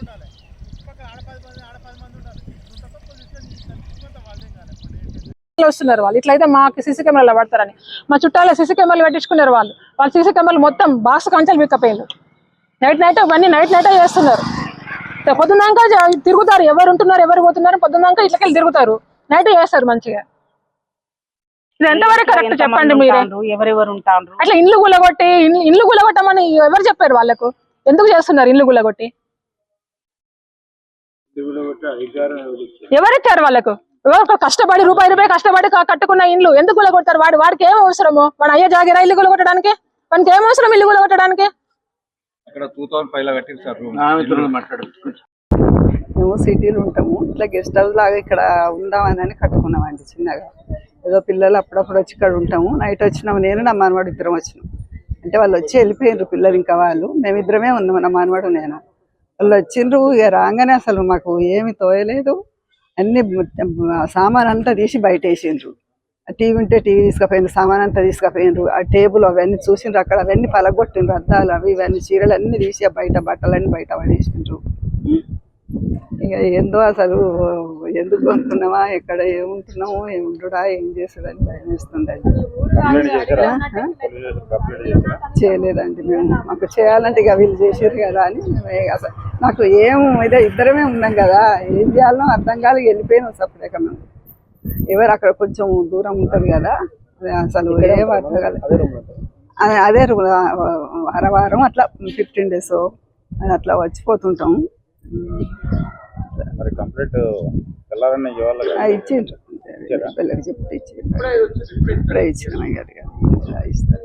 ఉండాలి. ఆడ పది మంది ఆడ పది మంది ఉండాలి. వస్తున్నారు వాళ్ళు. ఇట్లయితే మాకు సీసీ కెమెరాలు పడతారని మా చుట్టాల సీసీ కెమెరాలు పెట్టించుకున్నారు వాళ్ళు. వాళ్ళు సీసీ కెమెరాలు మొత్తం బాక్స్ కంచెలు పిక్కపోయారు నైట్ నైట్ అవన్నీ నైట్ నైట్ చేస్తున్నారు. పొద్దున్నాక తిరుగుతారు. ఎవరు ఉంటున్నారు ఎవరు పోతున్నారు పొద్దున్నాక ఇట్లకెళ్ళి తిరుగుతారు. నైట్ చేస్తారు మంచిగా. ఇది ఎంతవరకు కరెక్ట్ చెప్పండి మీరు? అట్లా ఇల్లు గులగొట్టి ఇల్లు గులగొట్టమని ఎవరు చెప్పారు వాళ్ళకు? ఎందుకు చేస్తున్నారు ఇల్లు గులగొట్టి ఎవరు ఇచ్చారు వాళ్ళకు? ఎవరు కష్టపడి రూపాయి రూపాయి కష్టపడి కట్టుకున్న ఇండ్లు ఎందుకు గులగొడతారు? వాడు వాడికి ఏం అవసరము? వాడు అయ్యే జాగిరా ఇల్లు గులగొట్టడానికి? వానికి ఏం అవసరం ఇల్లు మాట్లాడు. మేము సిటీలో ఉంటాము. ఇట్లా గెస్ట్ హౌస్ లాగా ఇక్కడ ఉందామని కట్టుకున్నామండి చిన్నగా. ఏదో పిల్లలు అప్పుడప్పుడు వచ్చి ఇక్కడ ఉంటాము. నైట్ వచ్చినాము. నేను నా మనవాడు ఇద్దరం వచ్చినాం. అంటే వాళ్ళు వచ్చి వెళ్ళిపోయినారు పిల్లలు ఇంకా వాళ్ళు. మేమిద్దరమే ఉన్నాము నా మనవాడు నేను. వాళ్ళు వచ్చిండ్రు. ఇక రాగానే అసలు మాకు ఏమి తోయలేదు. అన్ని సామాన్ అంతా తీసి బయట వేసిండ్రు టీవీ ఉంటే టీవీ తీసుకుపోయిండ్రు సామాన్ అంతా తీసుకుపోయిండ్రు. ఆ టేబుల్ అవన్నీ చూసిండ్రు. అక్కడ అవన్నీ పలగొట్టిండ్రు. అద్దాలు అవి ఇవన్నీ చీరలు అన్ని తీసి బయట బట్టలన్నీ బయట పడేసిండ్రు. ఇక ఏందో అసలు ఎందుకు కొనుక్కున్నామా ఎక్కడ ఏముంటున్నాము ఏముంటుడా ఏం చేసుడని భయం వేస్తుందండి. చేయలేదండి మేము. మాకు చేయాలంటే ఇక వీళ్ళు చేసారు కదా అని అసలు నాకు ఏం ఇదే ఇద్దరమే ఉన్నాం కదా. ఏం చేయాలో అర్థం కాదు వెళ్ళిపోయినాం సపరేట్గా మేము. ఎవరు అక్కడ కొంచెం దూరం ఉంటుంది కదా. అసలు ఏం అర్థం కాలేదు. అదే వారం వారం అట్లా ఫిఫ్టీన్ డేస్ అట్లా వచ్చిపోతుంటాం. మరి కంప్లీట్ ఇచ్చిండ్రు పిల్లలకి చెప్తే ఇచ్చిండ్రు ఇప్పుడే ఇచ్చినాం అది ఇస్తారు